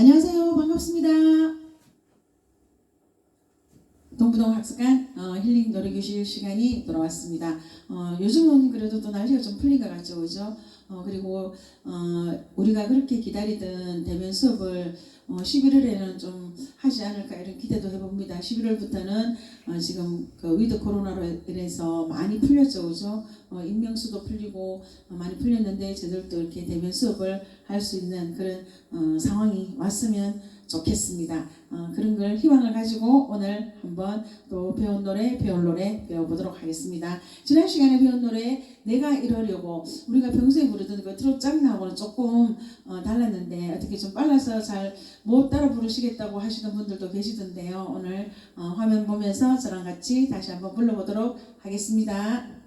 안녕하세요. 반갑습니다. 동부동 학습관 어, 힐링 노래교실 시간이 돌아왔습니다. 어, 요즘은 그래도 또 날씨가 좀 풀린 것 같죠, 그죠? 어, 그리고 어, 우리가 그렇게 기다리던 대면 수업을 어, 11월에는 좀 하지 않을까 이런 기대도 해봅니다. 11월부터는 어, 지금 그 위드 코로나로 인해서 많이 풀렸죠, 그죠? 어, 인명수도 풀리고 어, 많이 풀렸는데 저들도 이렇게 대면 수업을 할 수 있는 그런 어, 상황이 왔으면 좋겠습니다. 어, 그런 걸 희망을 가지고 오늘 한번 또 배운 노래, 배울 노래 배워보도록 하겠습니다. 지난 시간에 배운 노래 내가 이러려고 우리가 평소에 부르던 그 트롯 짱나하고는 조금 어, 달랐는데 어떻게 좀 빨라서 잘 못 따라 부르시겠다고 하시는 분들도 계시던데요. 오늘 어, 화면 보면서 저랑 같이 다시 한번 불러보도록 하겠습니다.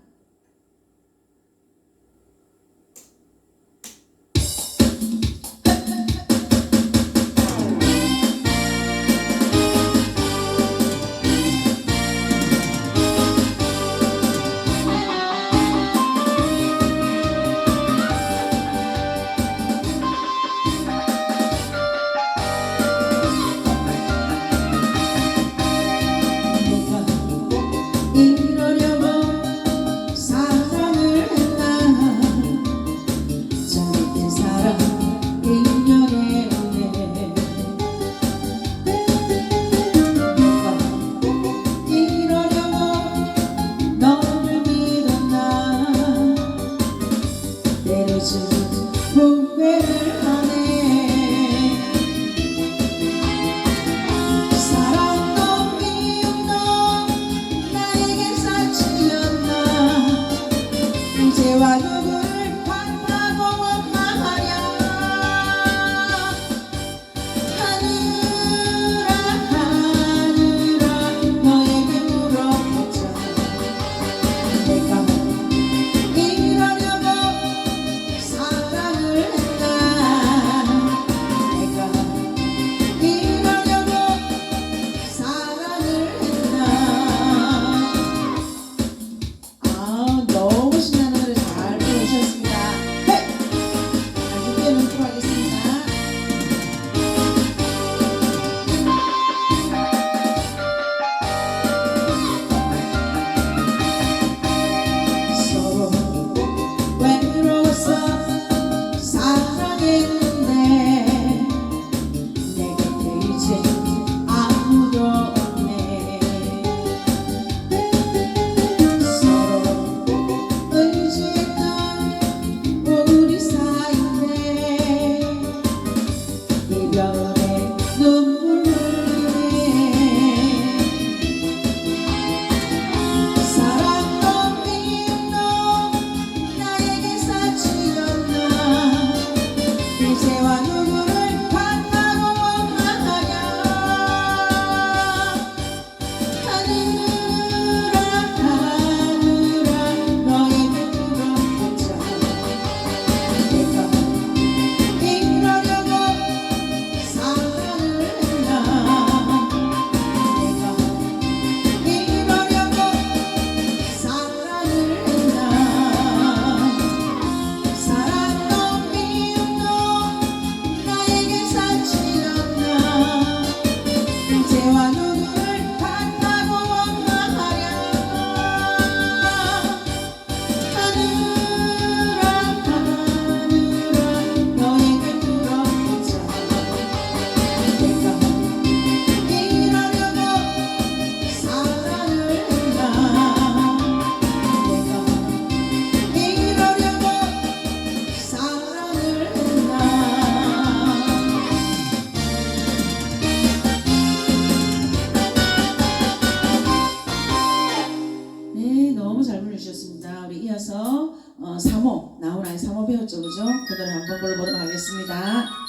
네, 너무 잘 불러주셨습니다. 우리 이어서 어, 3호, 나훈아의 3호 배웠죠, 그죠? 그대로 한번 불러보도록 하겠습니다.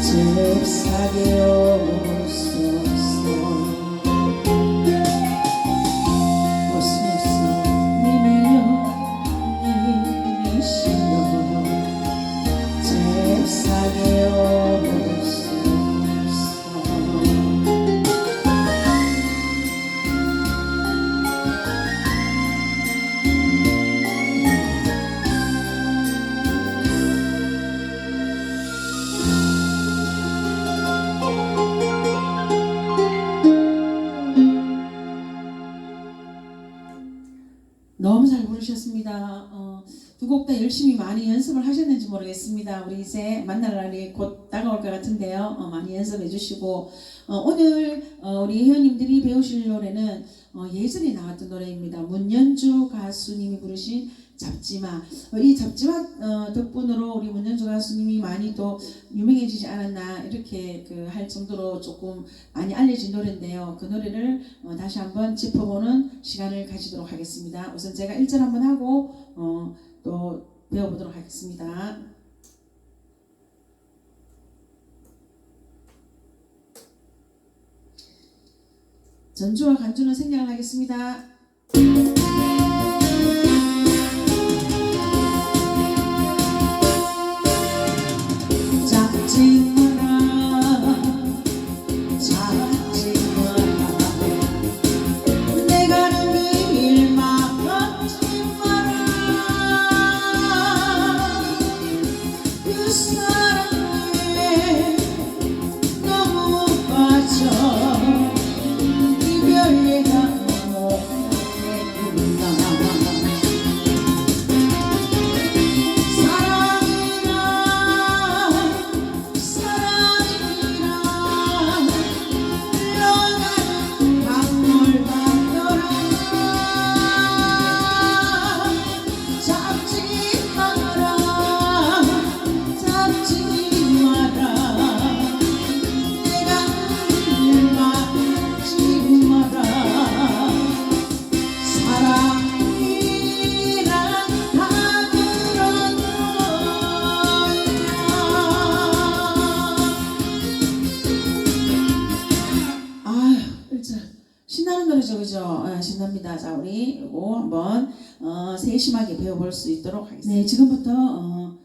잽싸게 열심히 많이 연습을 하셨는지 모르겠습니다. 우리 이제 만날 날이 곧 다가올 것 같은데요. 어, 많이 연습해 주시고 어, 오늘 어, 우리 회원님들이 배우실 노래는 어, 예전에 나왔던 노래입니다. 문연주 가수님이 부르신 잡지마. 어, 이 잡지마 어, 덕분으로 우리 문연주 가수님이 많이 또 유명해지지 않았나 이렇게 그 할 정도로 조금 많이 알려진 노래인데요. 그 노래를 어, 다시 한번 짚어보는 시간을 가지도록 하겠습니다. 우선 제가 1절 한번 하고 어, 또 배워보도록 하겠습니다. 전주와 간주는 생략을 하겠습니다. 배워볼 수 있도록 하겠습니다. 네 지금부터 어,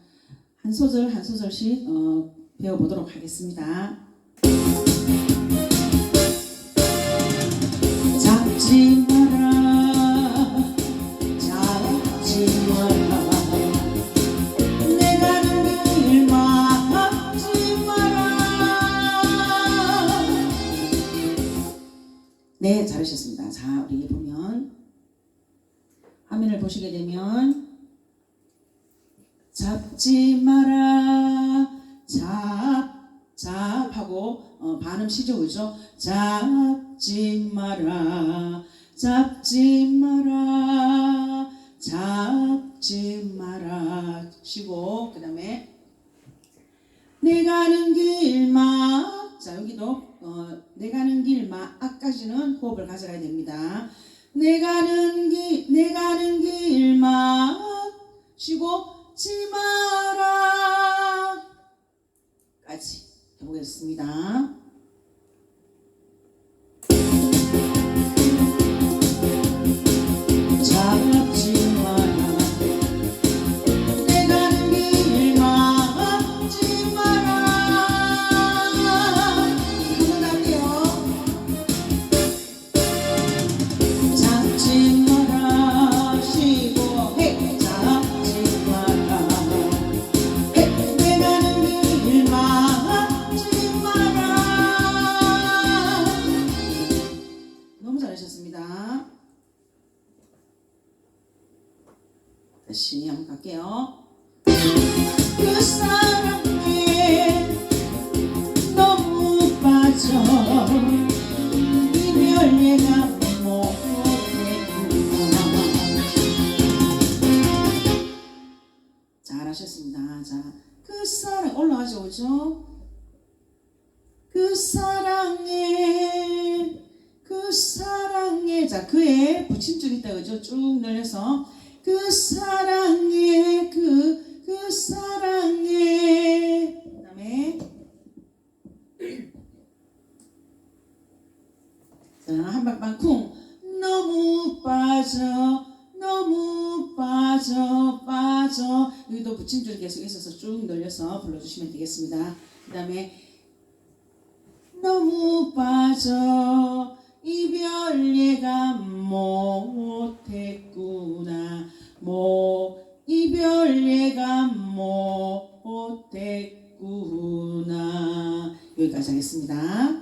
한 소절 한 소절씩 어, 배워보도록 하겠습니다 화면을 보시게 되면 잡지 마라 잡 잡 하고 어, 반음 시죠 그죠? 잡지 마라 잡지 마라 잡지 마라 쉬고 그 다음에 내 가는 길막 자 여기도 어, 내 가는 길막 앞까지는 호흡을 가져가야 됩니다 내 가는 길 내 가는 길막 쉬고 지 마라 까지 해보겠습니다. 잘하셨습니다. 다시 한번 갈게요. 그 사랑에 너무 빠져 이별 못했구나. 잘하셨습니다. 자 그 사랑 올라가죠 그죠 자 그에 붙임줄 있다 그죠? 쭉 늘려서. 그 사랑에 그그 사랑에. 그다음에 자 한박방 쿵. 너무 빠져 너무 빠져 빠져. 여기도 붙임줄 계속 있어서 쭉 늘려서 불러주시면 되겠습니다. 그 다음에 너무 빠져 뭐 이별 예감 못했구나. 여기까지 하겠습니다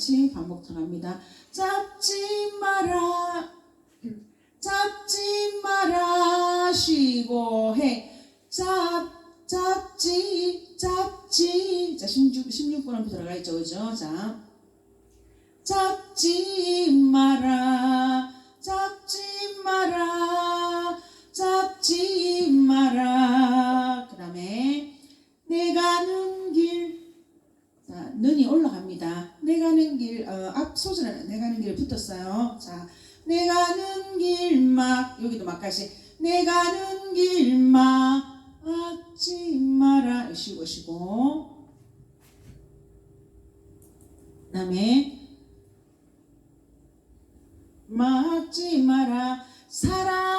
같이 반복 들어갑니다. 잡지 마라, 잡지 마라, 쉬고 해. 잡, 잡지, 잡지. 자, 16, 16번부터 들어가 있죠, 그죠? 자, 잡지 마라, 잡지 마라, 잡지 마라. 그 다음에 내 가는 길. 자, 눈이 올라갑니다. 내 가는 길, 어, 앞 소절에는 내 가는 길 붙었어요. 자, 내 가는 길막, 여기도 막까지. 내 가는 길막, 막지 마라. 쉬고, 쉬고. 그 다음에, 막지 마라. 사랑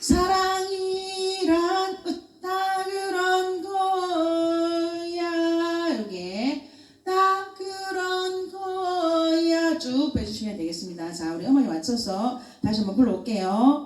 사랑이란 으따 그런 거야. 이게 따 그런 거야. 쭉 빼주시면 되겠습니다. 자 우리 어머니 맞춰서 다시 한번 불러올게요.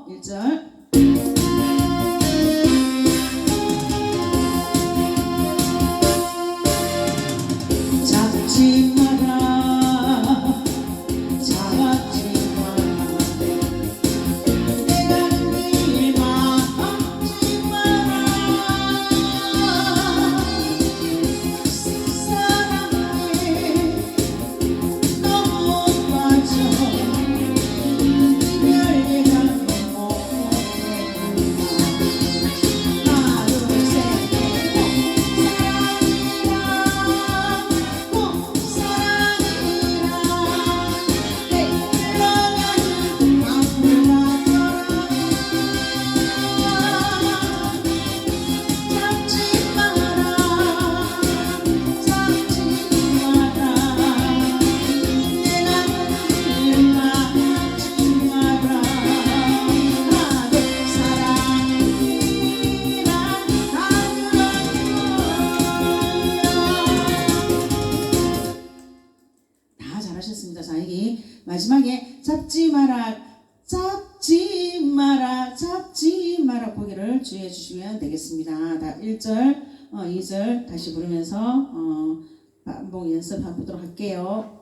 마지막에 잡지 마라, 잡지 마라, 잡지 마라 고개를 주의해 주시면 되겠습니다. 다 1절, 어, 2절 다시 부르면서 어, 반복 연습해 보도록 할게요.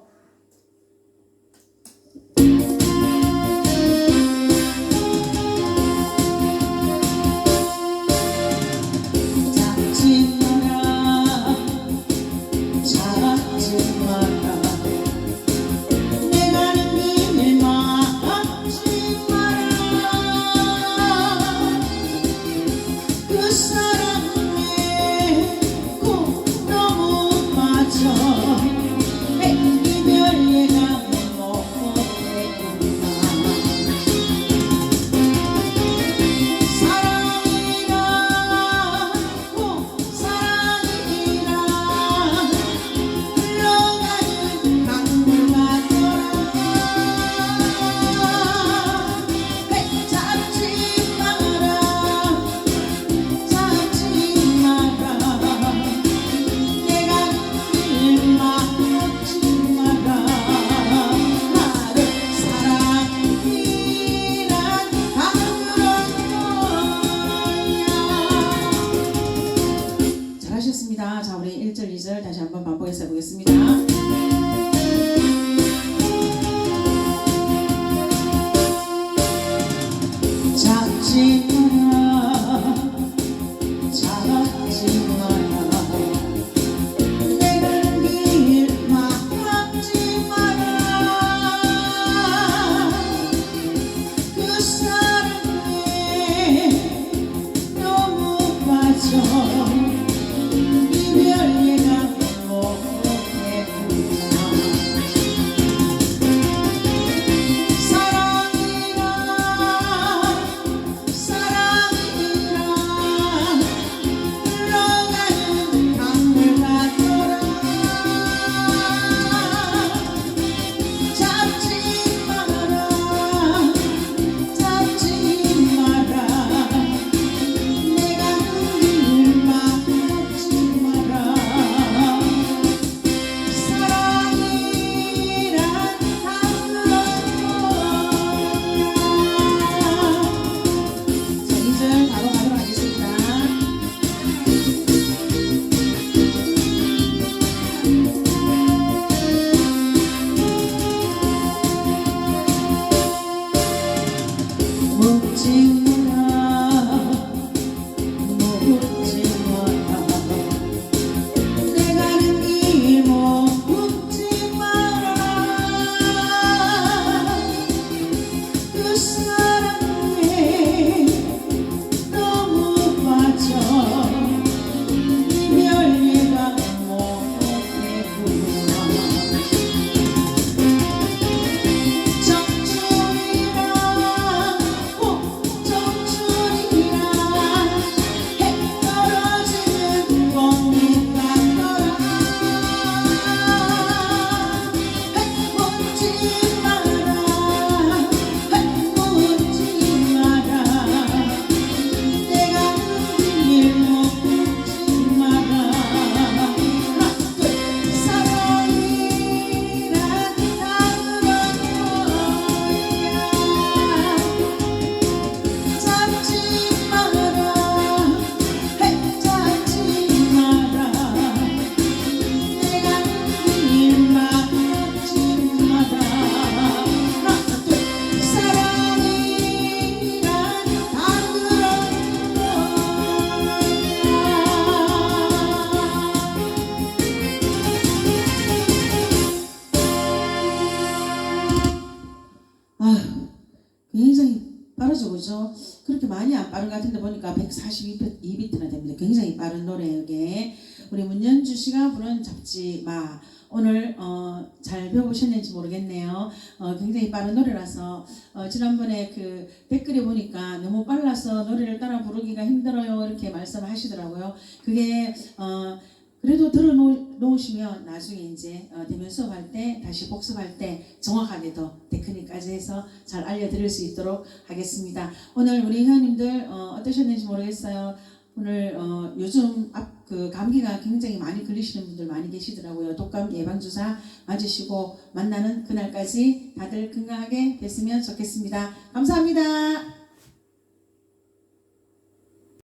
굉장히 빠른 노래예요, 이게. 우리 문연주 씨가 부른 잡지 마. 오늘 어, 잘 배워보셨는지 모르겠네요. 어, 굉장히 빠른 노래라서 어, 지난번에 그 댓글에 보니까 너무 빨라서 노래를 따라 부르기가 힘들어요 이렇게 말씀하시더라고요. 그게 어, 그래도 들어놓으시면 나중에 이제 어, 대면 수업할 때 다시 복습할 때 정확하게 더 테크닉까지 해서 잘 알려드릴 수 있도록 하겠습니다. 오늘 우리 회원님들 어, 어떠셨는지 모르겠어요. 오늘 어, 요즘 앞, 그 감기가 굉장히 많이 걸리시는 분들 많이 계시더라고요. 독감 예방 주사 맞으시고 만나는 그날까지 다들 건강하게 됐으면 좋겠습니다. 감사합니다.